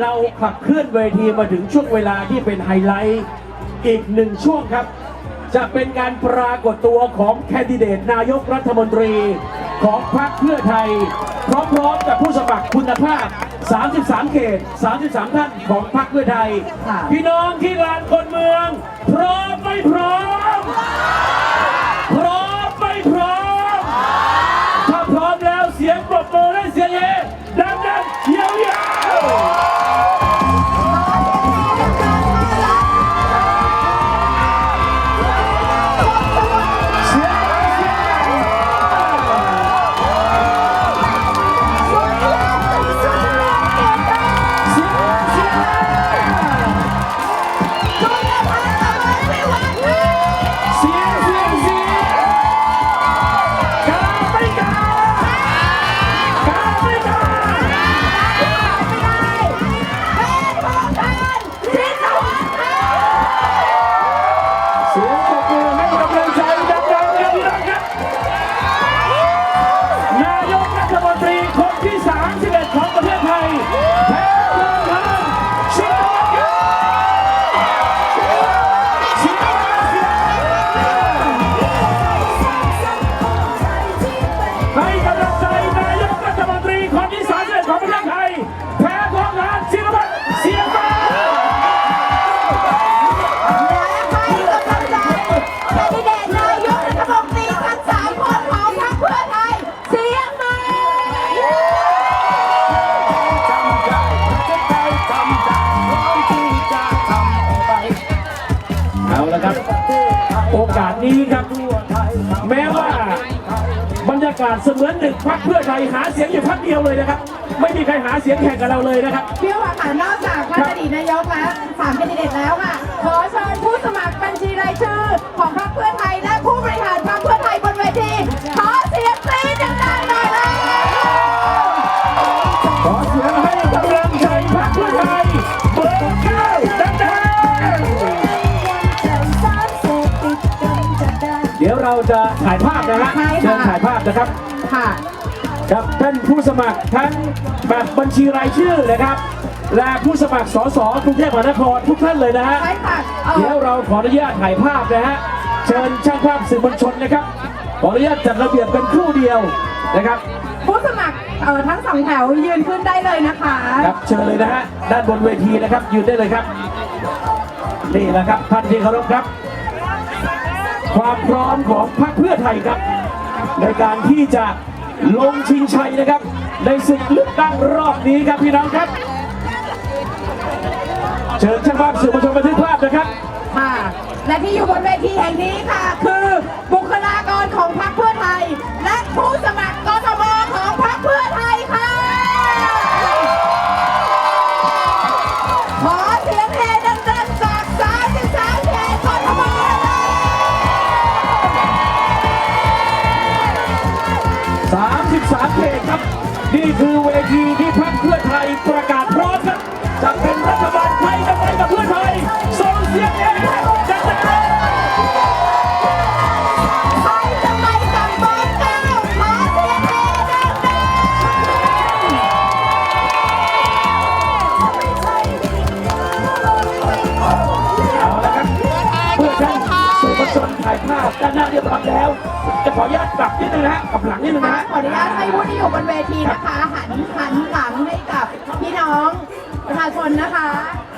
เราขับเคลื่อนเวทีมาถึงช่วงเวลาที่เป็นไฮไลท์อีกหนึ่งช่วงครับ จะเป็นการปรากฏตัวของแคนดิเดตนายกรัฐมนตรีของพรรคเพื่อไทย พร้อมๆกับผู้สมัครคุณภาพ 33 เขต 33 ท่านของพรรคเพื่อไทยค่ะพี่น้องที่ลานคนเมือง พร้อมไม่พร้อม เสมือนหนึ่งพักเพื่อไทยหาเสียงอยู่พักเดียวเลยนะครับ ไม่มีใครหาเสียงแข่งกับเราเลยนะครับพี่ว่าค่ะนอกจากท่านอดีตนายกแล้วสามแคนดิเดตแล้วค่ะ ขอเชิญผู้สมัครบัญชีรายชื่อ ของพรรคเพื่อไทยและผู้บริหารพรรคเพื่อไทยบนเวที ขอเสียงกรี๊ดดังๆหน่อยเลยขอเสียงให้กำลังใจพักเพื่อไทยเบอร์เก้าดังๆเดี๋ยวเราจะถ่ายภาพนะฮะใช่ค่ะเชิญถ่ายภาพนะครับ ค่ะกับท่านผู้สมัครทั้งแบบบัญชีรายชื่อนะครับ และผู้สมัครสสกรุงเทพมหานครทุกท่านเลยนะฮะใช่ค่ะเอ่เดี๋ยอวเราขออนุญาตถ่ายภาพนะฮะเชิญช่างภาพสื่อมวลชนนะครับขออนุญาตจัดระเบียบเป็นครู่เดียวนะครับผู้สมัครเอ่อทั้งสองแถวยืนขึ้นได้เลยนะคะครับเชิญเลยนะฮะด้านบนเวทีนะครับ ยืนได้เลยครับ นี่แหละครับท่านที่เคารพครับ ความพร้อมของพรรคเพื่อไทยครับ ในการที่จะ ลงชิงชัยนะครับ ในศึกเลือกตั้งรอบนี้ครับพี่น้องครับ เชิญช่างภาพสื่อมวลชนบันทึกภาพนะครับ ค่ะและที่อยู่บนเวทีแห่งนี้ค่ะ คือบุคลากรของพรรคเพื่อไทย และผู้สมัครกทมของพรรคเพื่อไทย ด้านหน้าเรียบร้อยแล้ว จะขออนุญาตกลับนิดนึงนะฮะกลับหลังนิดนึงนะค่ะฮะขออนุญาตให้ผู้ที่อยู่บนเวทีนะคะ หันหันหลังให้กับพี่น้องประชาชนนะคะ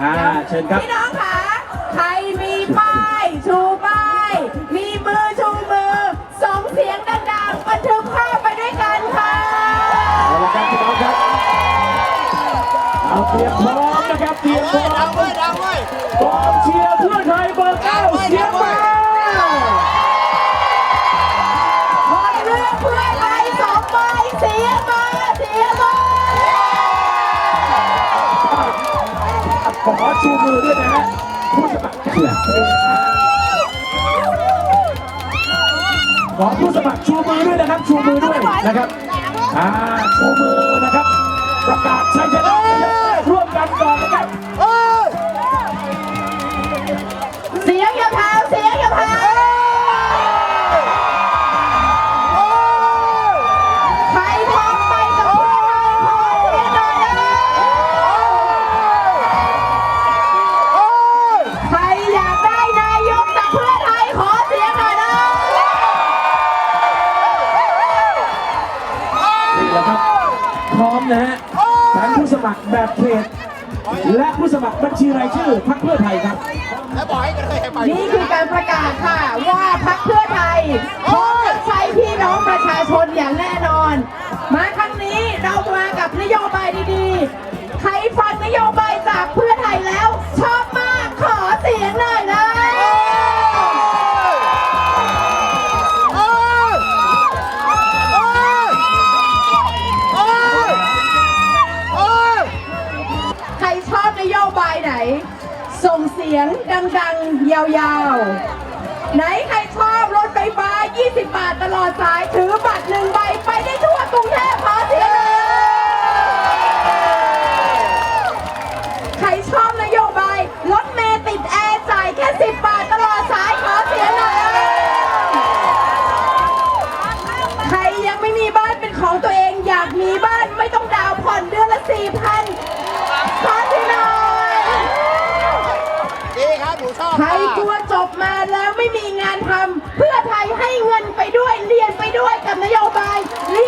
อ่าเชิญครับพี่น้องคะใครมีป้ายชูป้ายมีมือชูมือส่งเสียงดังๆบันทึกภาพไปด้วยกันค่ะเอาละครับพี่น้องครับเอาเตรียมพร้อมนะครับเตรียมพร้อมดังไว้ดังไว้กองเชียร์ ชูมือด้วยนะฮะผู้สมัครขอผู้สมัครชูมือด้วยนะครับชูมือด้วยนะครับอ่าชูมือนะครับ ประกาศชัยชนะร่วมกันก่อนนะครับเสียงอย่าแผ่วเสียงอย่า คือการประกาศค่ะ ว่าพักเพื่อไทยโอ้ใช้พี่น้องประชาชนอย่างแน่นอน มาครั้งนี้เรามากับนโยบายดีๆ ใครฟังนโยบายจากเพื่อไทยแล้ว ชอบมากขอเสียงหน่อยนะใครชอบนโยบายไหน ส่งเสียงดัง ยาวๆ ไหนใครชอบรถไฟฟ้า 20 บาทตลอดสายถือ ด้วยกับนโยบายเรีย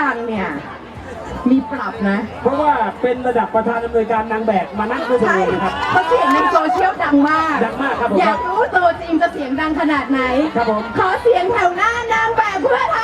ดังเนี่ย มีปรับนะ เพราะว่าเป็นระดับประธานดำเนินการนางแบบมานั่งด้วยตันครับเขาเสียงในโซเชียลดังมาก ดังมากครับผมอยากรู้ตัวจริงจะเสียงดังขนาดไหน ครับผม ขอเสียงแถวหน้านางแบบเพื่อไทย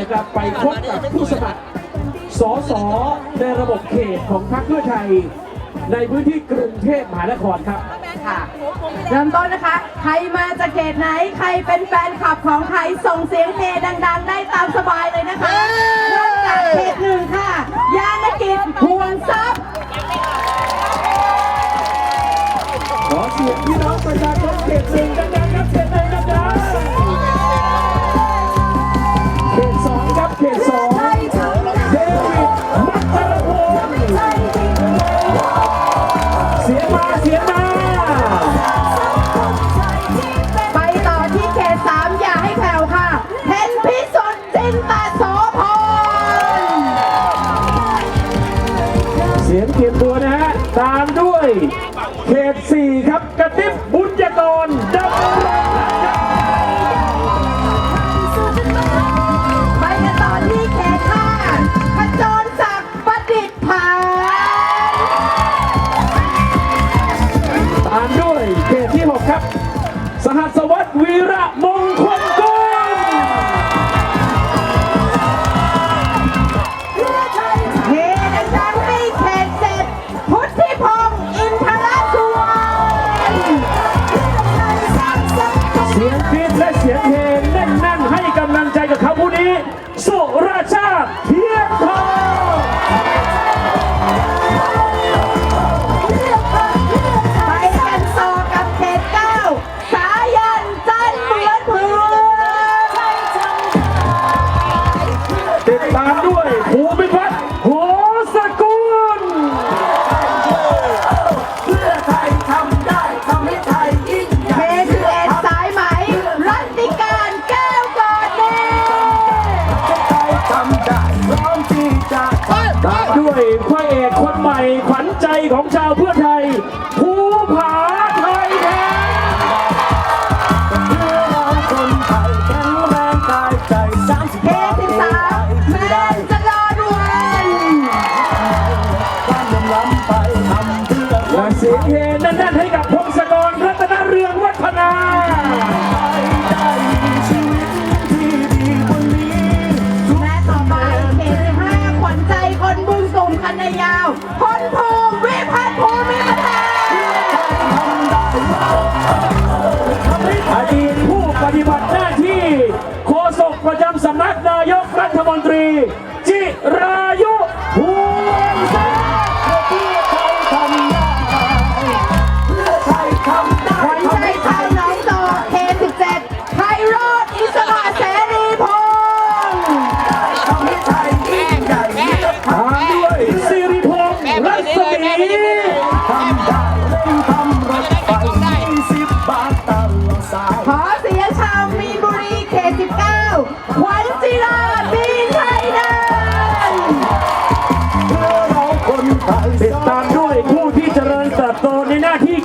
นะครับไปพบกับผู้สมัครสสในระบบเขตของพรรคเพื่อไทย ในพื้นที่กรุงเทพมหานครครับ ค่ะเริ่มต้นนะคะ ใครมาจากเขตไหน ใครเป็นแฟนคลับของใครส่งเสียงเฮดัง ๆ ได้ตามสบายเลยนะคะเริ่มจากเขตหนึ่งค่ะ ยานกิจห่วงทรัพย์ขอเสียงพี่น้องประชาชนเขตหนึ่ง และเสียงเฮแน่นๆให้กับพงศกรรัตนเรืองวัฒนาและต่อไปเขตสิบห้าขวัญใจคนบุญสุ่มคันยาวคนภูมิวิพัฒน์ภูมิพัฒนาอดีตผู้ปฏิบัติหน้าที่โฆษกประจำสำนักนายกรัฐมนตรี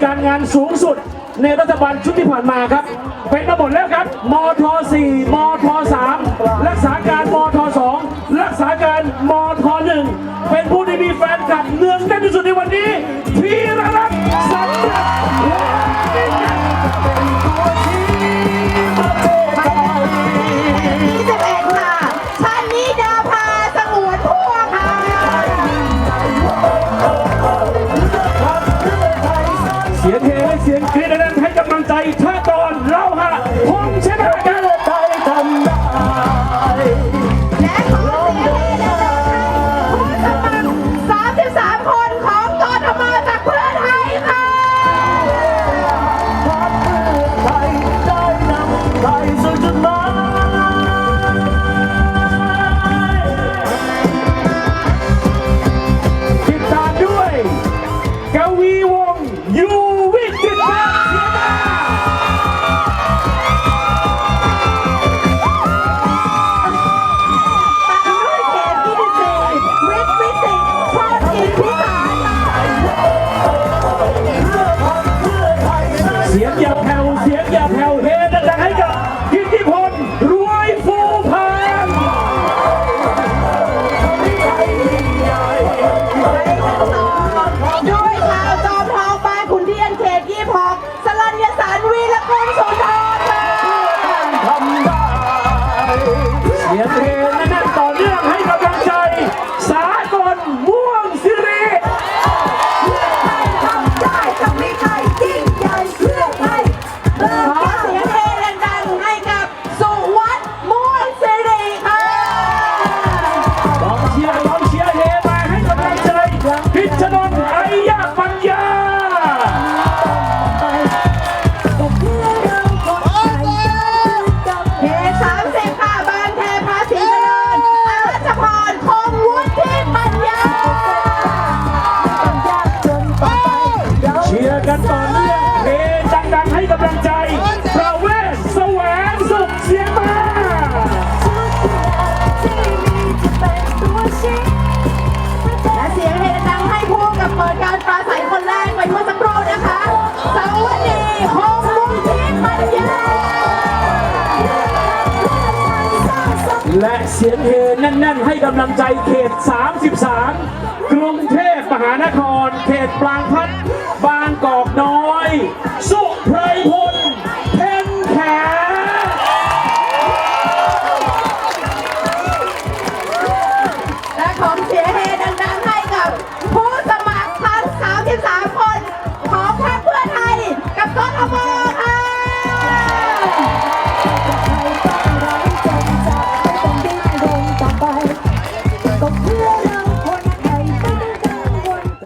การงานสูงสุดในรัฐบาลชุดที่ผ่านมาครับ เป็นระบบแล้วครับมท4มท3รักษาการมท2รักษาการมท1เป็นผู้ที่มีแฟนคลับเนืองแน่นที่สุดในวันนี้ทีระรัก ใจ Yes, สียงเฮแน่น ๆ ให้กำลังใจเขต 33 กรุงเทพมหานคร เขตปรางพัฒน์บางกอกน้อย สุพร